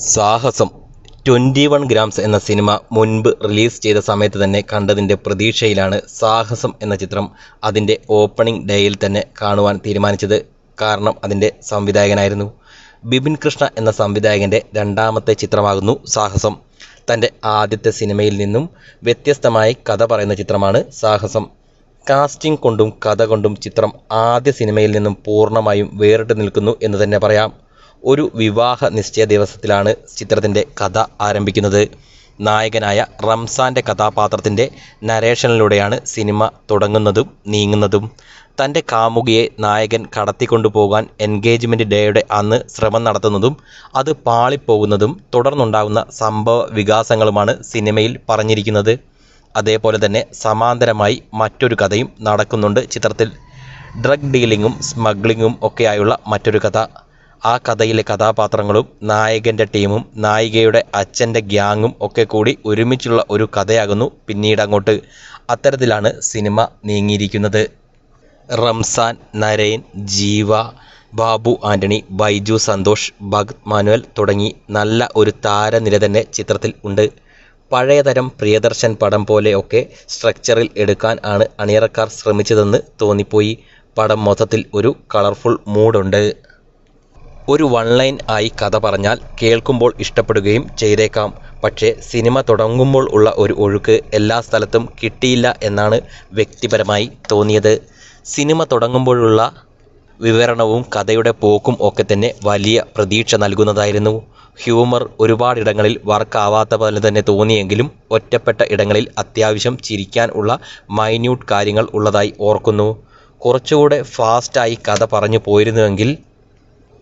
സാഹസം. Twenty one grams എന്ന സിനിമ മുൻപ് റിലീസ് ചെയ്ത സമയത്ത് തന്നെ കണ്ടതിന്റെ പ്രതീക്ഷയിലാണ് സാഹസം എന്ന ചിത്രം അതിന്റെ ഓപ്പണിംഗ് ഡേയിൽ തന്നെ കാണുവാൻ തീരുമാനിച്ചത്. കാരണം അതിന്റെ സംവിധായകനായിരുന്നു. ബിപിൻ കൃഷ്ണ എന്ന സംവിധായകന്റെ രണ്ടാമത്തെ ചിത്രമാകുന്നു സാഹസം. തന്റെ ആദ്യത്തെ സിനിമയിൽ നിന്നും വ്യത്യസ്തമായി കഥ പറയുന്ന ചിത്രമാണ് സാഹസം. കാസ്റ്റിംഗ് കൊണ്ടും കഥ കൊണ്ടും ചിത്രം ആദ്യ സിനിമയിൽ നിന്നും പൂർണമായും വേറിട്ട് നിൽക്കുന്നു എന്ന് തന്നെ പറയാം. ഒരു വിവാഹ നിശ്ചയ ദിവസത്തിലാണ് ചിത്രത്തിന്റെ കഥ ആരംഭിക്കുന്നത്. നായകനായ റംസാന്റെ കഥാപാത്രത്തിന്റെ നരേഷനിലൂടെയാണ് സിനിമ തുടങ്ങുന്നതും നീങ്ങുന്നതും. തന്റെ കാമുകിയെ നായകൻ കടത്തിക്കൊണ്ടുപോകാൻ എൻഗേജ്മെന്റ് ഡേയുടെ അന്ന് ശ്രമം നടത്തുന്നതും അത് പാളിപ്പോകുന്നതും തുടർന്നുണ്ടാകുന്ന സംഭവ വികാസങ്ങളുമാണ് സിനിമയിൽ പറഞ്ഞിരിക്കുന്നത്. അതേപോലെ തന്നെ സമാന്തരമായി മറ്റൊരു കഥയും നടക്കുന്നുണ്ട് ചിത്രത്തിൽ. ഡ്രഗ് ഡീലിങ്ങും സ്മഗ്ലിങ്ങും ഒക്കെയായുള്ള മറ്റൊരു കഥ. ആ കഥയിലെ കഥാപാത്രങ്ങളും നായകന്റെ ടീമും നായികയുടെ അച്ഛന്റെ ഗ്യാങ്ങും ഒക്കെ കൂടി ഒരുമിച്ചുള്ള ഒരു കഥയാകുന്നു പിന്നീട് അങ്ങോട്ട്. അത്തരത്തിലാണ് സിനിമ നീങ്ങിയിരിക്കുന്നത്. റംസാൻ നരയൻ ജീവ ബാബു ആന്റണി ബൈജു സന്തോഷ് ഭഗത് മാനുവൽ തുടങ്ങി നല്ല ഒരു താരനിര തന്നെ ചിത്രത്തിൽ ഉണ്ട്. പഴയതരം പ്രിയദർശൻ പടം പോലെയൊക്കെ സ്ട്രക്ചറിൽ എടുക്കാൻ ആണ് അണിയറക്കാർ ശ്രമിച്ചതെന്ന് തോന്നിപ്പോയി. പടം മൊത്തത്തിൽ ഒരു കളർഫുൾ മൂഡുണ്ട്. ഒരു വൺ ലൈൻ ആയി കഥ പറഞ്ഞാൽ കേൾക്കുമ്പോൾ ഇഷ്ടപ്പെടുകയും ചെയ്തേക്കാം. പക്ഷേ സിനിമ തുടങ്ങുമ്പോൾ ഉള്ള ഒരു ഒഴുക്ക് എല്ലാ സ്ഥലത്തും കിട്ടിയില്ല എന്നാണ് വ്യക്തിപരമായി തോന്നിയത്. സിനിമ തുടങ്ങുമ്പോഴുള്ള വിവരണവും കഥയുടെ പോക്കും ഒക്കെ തന്നെ വലിയ പ്രതീക്ഷ നൽകുന്നതായിരുന്നു. ഹ്യൂമർ ഒരുപാടിടങ്ങളിൽ വർക്കാവാത്ത പോലെ തന്നെ തോന്നിയെങ്കിലും ഒറ്റപ്പെട്ട ഇടങ്ങളിൽ അത്യാവശ്യം ചിരിക്കാൻ ഉള്ള മൈന്യൂട്ട് കാര്യങ്ങൾ ഉള്ളതായി ഓർക്കുന്നു. കുറച്ചുകൂടെ ഫാസ്റ്റായി കഥ പറഞ്ഞു പോയിരുന്നുവെങ്കിൽ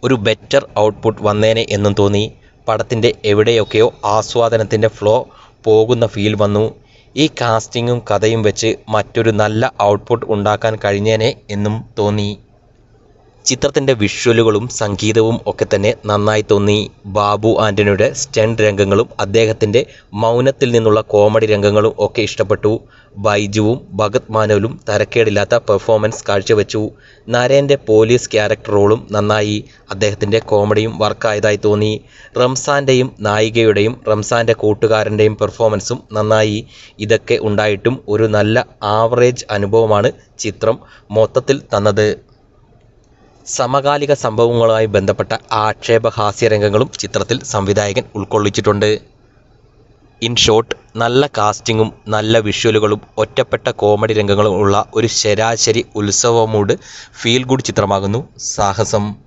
ഒരു ബെറ്റർ ഔട്ട്പുട്ട് വന്നേനെ എന്നും തോന്നി. പടത്തിന്റെ എവിടെയൊക്കെയോ ആസ്വാദനത്തിന്റെ ഫ്ലോ പോകുന്ന ഫീൽ വന്നു. ഈ കാസ്റ്റിങ്ങും കഥയും വെച്ച് മറ്റൊരു നല്ല ഔട്ട്പുട്ട് ഉണ്ടാക്കാൻ കഴിഞ്ഞേനെ എന്നും തോന്നി. ചിത്രത്തിന്റെ വിഷ്വലുകളും സംഗീതവും ഒക്കെ തന്നെ നന്നായി തോന്നി. ബാബു ആന്റണിയുടെ സ്റ്റണ്ട് രംഗങ്ങളും അദ്ദേഹത്തിന്റെ മൗനത്തിൽ നിന്നുള്ള കോമഡി രംഗങ്ങളും ഒക്കെ ഇഷ്ടപ്പെട്ടു. ബൈജുവും ഭഗത് മാനവലും തരക്കേടില്ലാത്ത പെർഫോമൻസ് കാഴ്ചവെച്ചു. നരേന്റെ പോലീസ് ക്യാരക്ടർ റോളും നന്നായി. അദ്ദേഹത്തിന്റെ കോമഡിയും വർക്കായതായി തോന്നി. റംസാന്റെയും നായികയുടെയും റംസാന്റെ കൂട്ടുകാരന്റെയും പെർഫോമൻസും നന്നായി. ഇതൊക്കെ ഉണ്ടായിട്ടും ഒരു നല്ല ആവറേജ് അനുഭവമാണ് ചിത്രം മൊത്തത്തിൽ തന്നത്. സമകാലിക സംഭവങ്ങളുമായി ബന്ധപ്പെട്ട ആക്ഷേപ ഹാസ്യരംഗങ്ങളും ചിത്രത്തിൽ സംവിധായകൻ ഉൾക്കൊള്ളിച്ചിട്ടുണ്ട്. ഇൻ ഷോർട്ട് നല്ല കാസ്റ്റിങ്ങും നല്ല വിഷ്വലുകളും ഒറ്റപ്പെട്ട കോമഡി രംഗങ്ങളും ഉള്ള ഒരു ശരാശരി ഉത്സവ മൂഡ് ഫീൽ ഗുഡ് ചിത്രമാകുന്നു. സാഹസം.